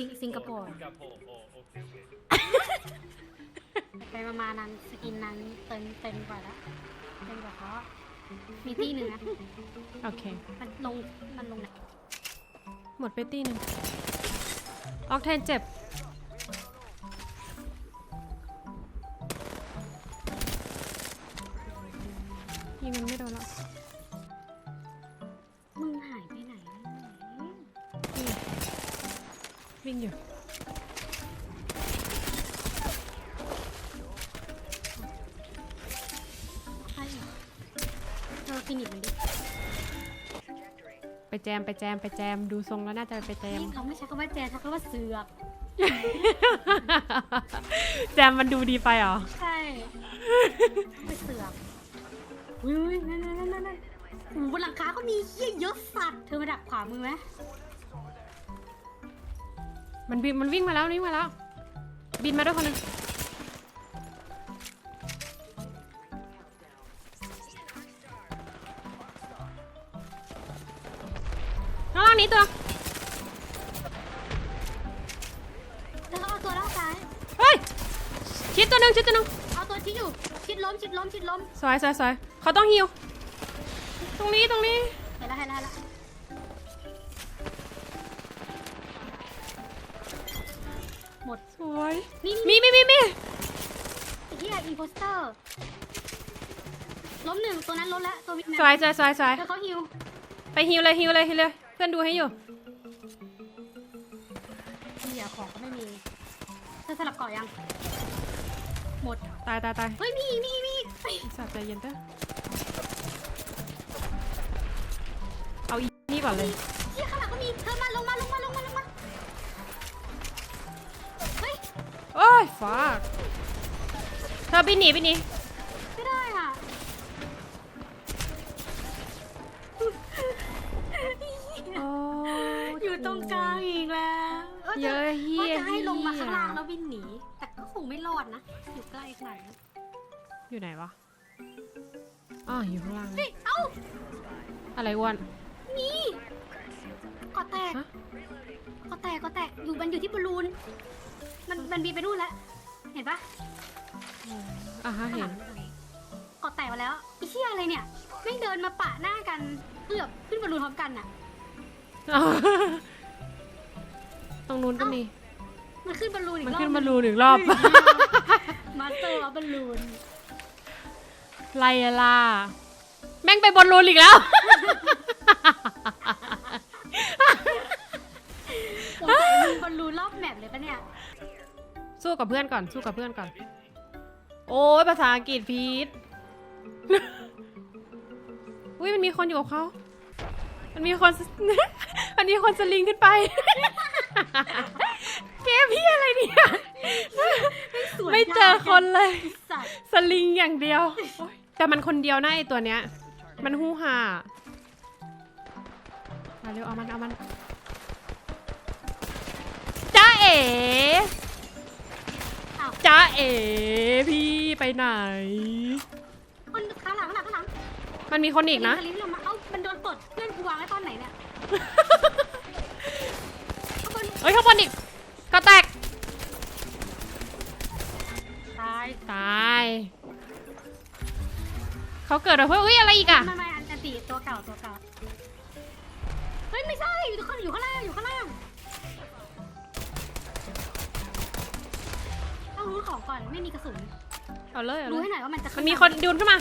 สิงสิงคโปร์สิงคโปร์โอ้โอเคโอเคไปประมาณนั้นสกินนั้นเต็มเต็มกว่าแล้วเต็มกว่าเขามีที่หนึ่งนะโอเค มันลงมันลงไหนหมดไปตีหนึ่งออกเทนเจ็บ วิ่งอยู่ใช่เหรอเธอฟินิชมันดิไปแจมไปแจมไปแจมดูทรงแล้วน่าจะไปแจม นี่เขาไม่ใช้คำว่าแจใช้คำว่าเสือก แจมมันดูดีไปเหรอใช่ไม่เสือกอุ้ยนั่นนั่นนั่นนั่นโอ้โหบนหลังคาก็มีเหี้ยเยอะสัตว์ เธอมาดักขวามือไหม มันบินมันวิ่งมาแล้ววิ่งมาแล้ว บินมาด้วยคนหนึงข้างล่างนี้ตัวเธอเอาตัวล่างซ้ายเฮ้ยชิดตัวหนึ่งชิดตัวหนึ่งเอาตัวที่อยู่ชิดล้มชิดล้มชิดล้มสวยสวยสวยเขาต้องฮิวตรงนี้ตรงนี้ เห็นแล้วเห็นแล้วเห็นแล้ว หมดสวยนี่มีมีมีมีที่ไออินโพสเตอร์ล้มหนึ่งตัวนั้นล้มแล้วตัววิกนะสวยสวยสวยสวยเธอเขาฮิวไปฮิวเลยฮิวเลยฮิวเลยเพื่อนดูให้อยู่เหลือของก็ไม่มีเธอสลับเกาะยัง หมดตายตายตายเฮ้ยมีอีกมีอีกมีอีกเฮ้ยสับใจเย็นเต้อเอาอีนี่ก่อนเลยเชี่ยข้างหลังก็มีเธอมาลงมาลง ยฟากเธอบินหนีบินหนีไม่ได้อะโอ้อยู่ตรงกลางอีกแล้วว่าเยจะอะเฮีว่ายจะให้ลงมาข้างล่างแล้วบินหนี แต่ก็คงไม่รอดนะ อยู่ใกล้ขนาดนั้นอยู่ไหนวะอ๋ออยู่ข้างล่างเฮ้ยเอ้าอะไรอ้วนนี่ก อแตกฮะกอแตกกอแตกอยู่มันอยู่ที่บอลลูน มันมันบินไปนู่นแล้วเห็นปะอะฮะเห็นกอแตกมาแล้วไอ้เชี่ยอะไรเนี่ยแม่งเดินมาปะหน้ากันเกือบขึ้นบอลลูนพร้อมกันน่ะตรงนู้นก็มีมันขึ้นบอลลูนอีกมันรอบขึ้นมารูหนึ่งรอบมาสเตอร์บอลลูนไลล่าแม่งไปบนรูนอีกแล้ว สัยมีบอลลูนรอบแมปเลยปะเนี่ย สู้กับเพื่อนก่อน สู้กับเพื่อนก่อน โอ้ยภาษาอังกฤษพีท อุ้ยมันมีคนอยู่กับเขา มันมีคน มันมีคนสลิงขึ้นไป เกมพี่อะไรเนี่ยสวยไม่เจอคนเลยสัตว์สลิงอย่างเดียวโอ๊ยแต่มันคนเดียวนะไอตัวเนี้ย มันฮู้ฮามาเร็วเอามันเอามันจ้า เอ๋อ้าวจ้าเอ๋พี่ไปไหน คนข้างหลังข้างหลังข้างหลังมันมีคนอีกนะสลิงลงมาเอ้ามันโดนตดเพื่อนกูวางไว้ตอนไหนเนี่ยข้างบนเฮ้ยข้างบนอีกก็แตกตายตายเขาเกิดอะไรเพื่อเฮ้ยอะไรอีกอะไม่ไม่อันอันตีตัวเก่าตัวเก่าเฮ้ยไม่ใช่อยู่ข้างอยู่ข้างล่างอยู่ข้างล่าง งรู้ของก่อนไม่มีกระสุนเอาเลยเอารู้เลยให้หน่อยว่ามันจะมันมีคนดูนขึ้นมา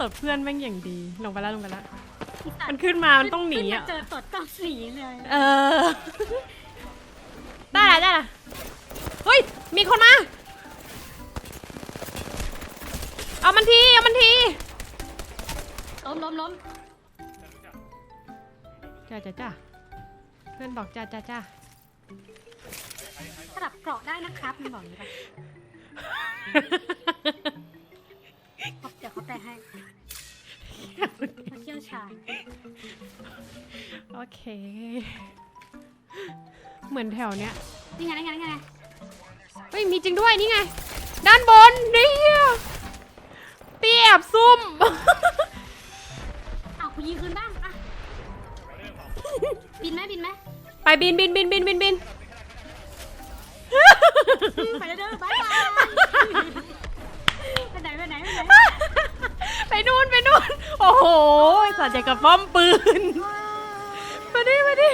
ตดเพื่อนแม่งอย่างดี ลงไปแล้วลงไปแล้วมันขึ้นมามันต้องหนีขึ้อะมาเจอตดต้องหนีเลยเออ ได้ละได้ละเฮ้ย มีคนมา เอามันที เอามันทีล้มล้มล้มจ้าจ้าจ้าเพื่อนบอกจ้าจ้าจ้าสลับเกราะได้นะครับ มันบอกอย่างนี้ปะเดี๋ยวเขาแปลให้เขาเชี่ยวชาญโอเค เหมือนแถวเนี้ย นี่ไงนี่ไงนี่ไงเฮ้ย มีจริงด้วย นี่ไง ด้านบน นี่เปียบซุ่ม เอาคุณยิงคืนบ้างอะบินไหมบินไหม ไปบินบินบินบินบินบิน ไปแล้วเด้อบายบายไปไหนไปไหนไปไหนไปนู่นไปนู่น โอ้โหสัตว์ใหญ่กับป้อมปืน มาดิมาดิ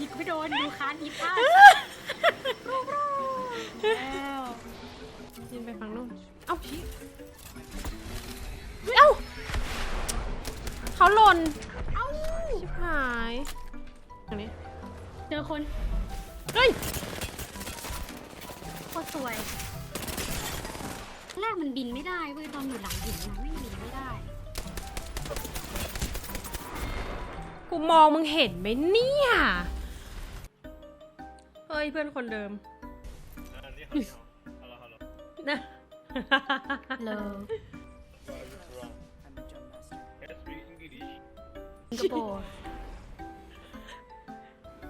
ยิงไม่โดนดูคานยิงพลาดแล้วยินไปฝั่งนู่น เอ้าชี้เอ้าเขาหล่น เอ้าชิบหายตรงนี้ เจอคน เฮ้ยโคตรสวย แรกมันบินไม่ได้เว้ยตอนอยู่หลังหินมันไม่บินไม่ได้ กูมองมึงเห็นไหมเนี่ย เฮ้ยเพื่อนคนเดิม Ah, ni hao, ni hao. Hallå, hallå. นะ เลย Wrong. Can I speak English? สิงคโปร์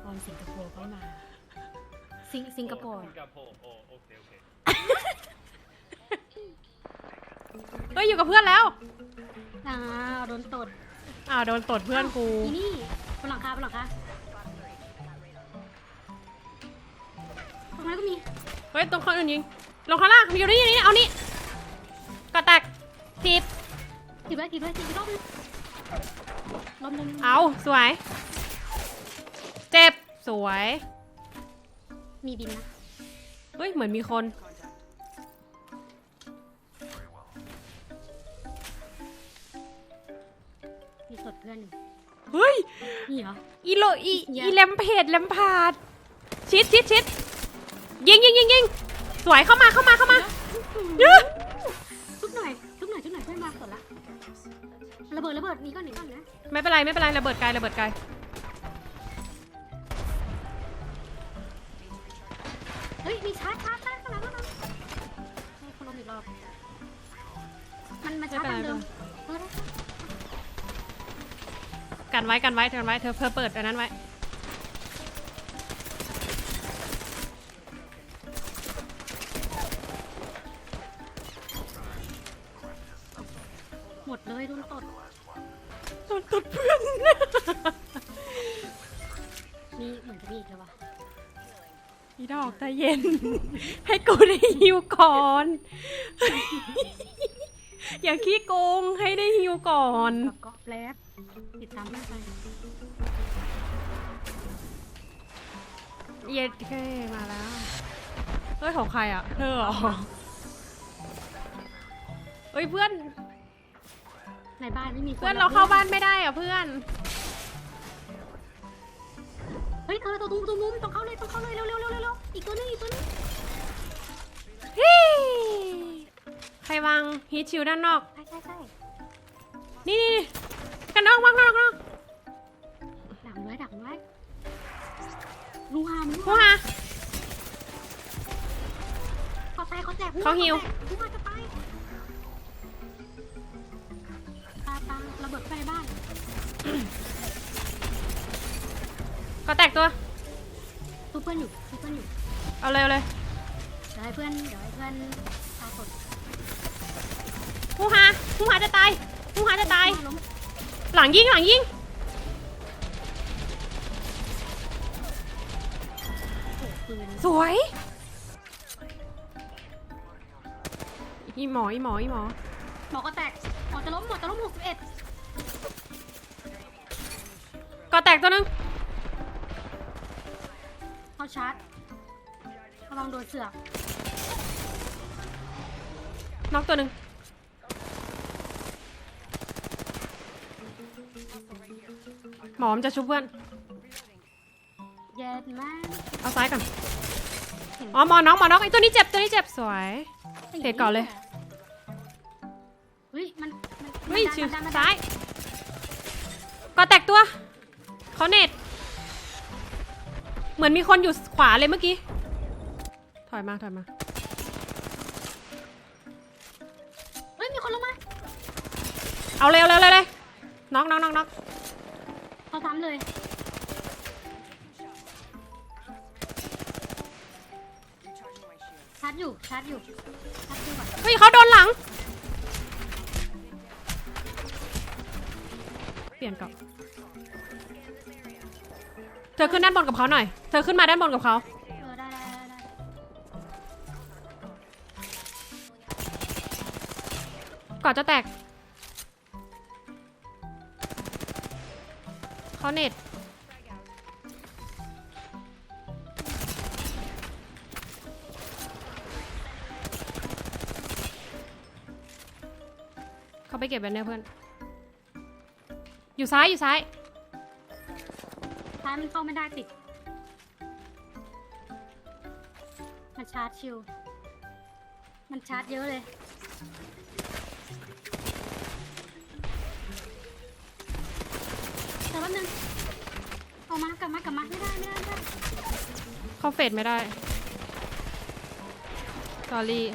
ตอนสิงคโปร์ก็มา สิงสิงคโปร์ Singapore. Oh, okay, okay. เฮ้ยอยู่กับเพื่อนแล้วอ้าวโดนตดอ้าวโดนตดเพื่อนกูอีนี่บนหลังคาบนหลังคาตรงนั้นก็มีเฮ้ยตรงคนอื่นยิงลงข้างล่างอยู่นี่อยู่นี่เอานี่กระแตกทีบทีไว้ทีไว้ทีรอบนึงรอบนึงเอาสวย เจ็บสวย มีบินนะ เฮ้ย เหมือนมีคน มีตดเพื่อนอยู่เฮ้ย นี่เหรอ อีโลอีอย่าอีแลมเพจแลมพาด ชิดชิดชิดยิงยิงยิงยิงสวยเข้ามาเข้ามาเข้ามาเยอะทุบหน่อยทุบหน่อยทุบหน่อยเพื่อนมาสดละ ระเบิดระเบิดหนี่ก่อนหนี่ก่อนนะ ไม่เป็นไรไม่เป็นไรระเบิดไกลระเบิดไกล มีชาร์จชาร์จชาร์จข้างหลังข้างหลังให้คนลมอีกรอบ มันมาชาร์จทางเดิมเออได้ค่ะกันไว้กันไว้กันไว้เธอเธอเปิดอันนั้นไว้ หมดเลยโดนตด โดนตดเพื่อน อีดอกใจเย็น ให้กูได้ฮิวก่อน อย่าขี้โกงให้ได้ฮิวก่อนกับเกาะแป๊บติดตามเพื่อนไปเย็ดแค่มาแล้ว เฮ้ย ของใครอะ เธอเหรอเฮ้ย เพื่อน ในบ้านไม่มีคเพื่อนเราเข้าบ้านไม่ได้อะเพื่อน เฮ้ยเธอตัวตุ้มตุ้มตุ้มต้องเข้าเลยต้องเข้าเลยเร็วเร็วเร็วเร็วเร็วอีกตัวนึงอีกตัวนึงฮิใครวางฮีทชิลด้านนอก ใช่ใช่ใช่นี่นี่นี่กันนอกวางนอกนอกดักไว้ดักไว้ลูหามลูผู้หาเขาแตกเขาแตกเขาหิวลูหาจะ ก็แตกตัวทุบเพื่อนอยู่ทุบเพื่อนอยู่เอาเร็วเลยเดี๋ยวให้เพื่อนเดี๋ยวให้เพื่อนตายสดผู้หาผู้หาจะตายผู้หาจะตาย ล้มหลังยิงหลังยิงโอ้ปืนสวยอีหมออีหมออีหมอหมอก็แตกหมอจะล้มหมอจะล้มหกสิบเอ็ดก็แตกตัวหนึง เขาชาร์จระวังโดนเสือกน็อกตัวหนึงหมอมนจะชุบเพื่อนเย็ดมากเอาซ้ายก่อนอ๋อหมอน็อกหมอน็อกไอตัวนี้เจ็บตัวนี้เจ็บสวยเตะก่อนเลยเฮ้ยมันมันเฮ้ยมันชิวดันมันดันซ้ายก็แตกตัวเขาเน็ต เหมือนมีคนอยู่ขวาเลยเมื่อกี้ ถอยมาถอยมาเฮ้ยมีคนลงมาเอาเร็วเร็วเร็วเลยน็อกน็อกน็อกน็อกเขาซ้ำเลย ชาร์จอยู่ ชาร์จอยู่ ชาร์จอยู่ก่อนเฮ้ยเขาโดนหลัง เปลี่ยนก่อน เธอขึ้นด้านบนกับเขาหน่อย เธอขึ้นมาด้านบนกับเขา เออได้ได้ได้ได้ก่อนจะแตกเขาเน็ต เขาไปเก็บแบนเนอร์เพื่อน อยู่ซ้าย อยู่ซ้าย ท้ายมันเข้าไม่ได้ติด มันชาร์จชิว มันชาร์จเยอะเลย แต่ว่านึงออกมากลับมากลับมาไม่ได้ไม่ได้ไม่ได้ เขาเฟดไม่ได้ สอรี่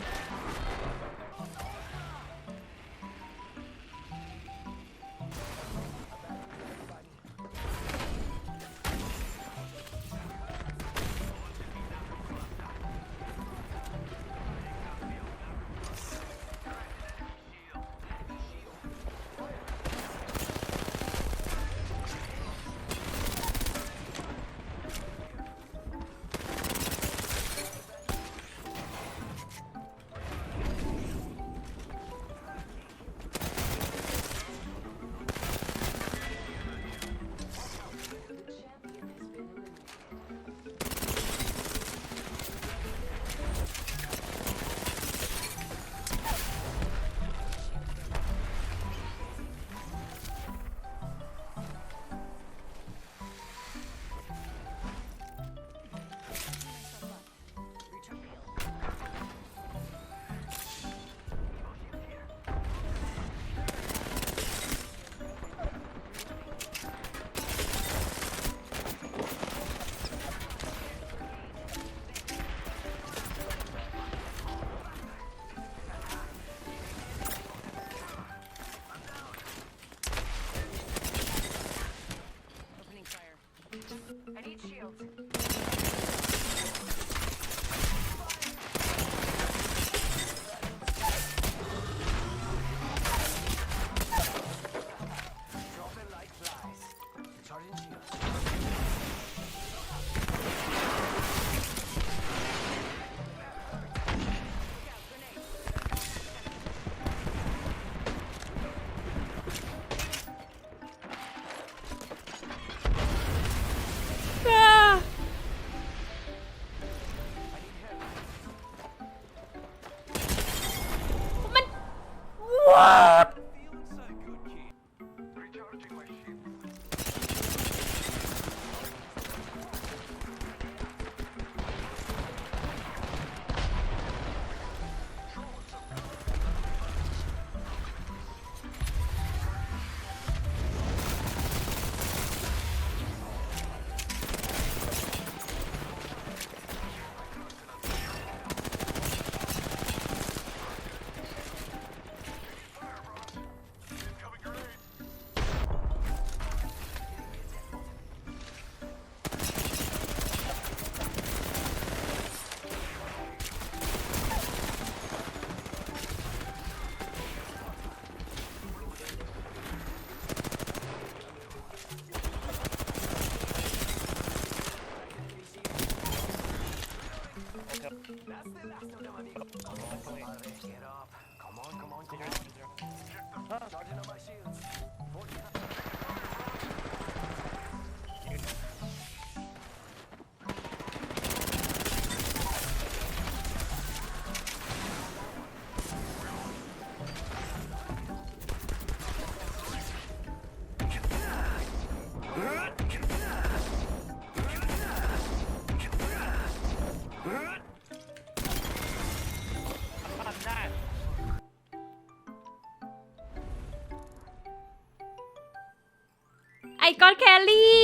ไอคอนแคลรี่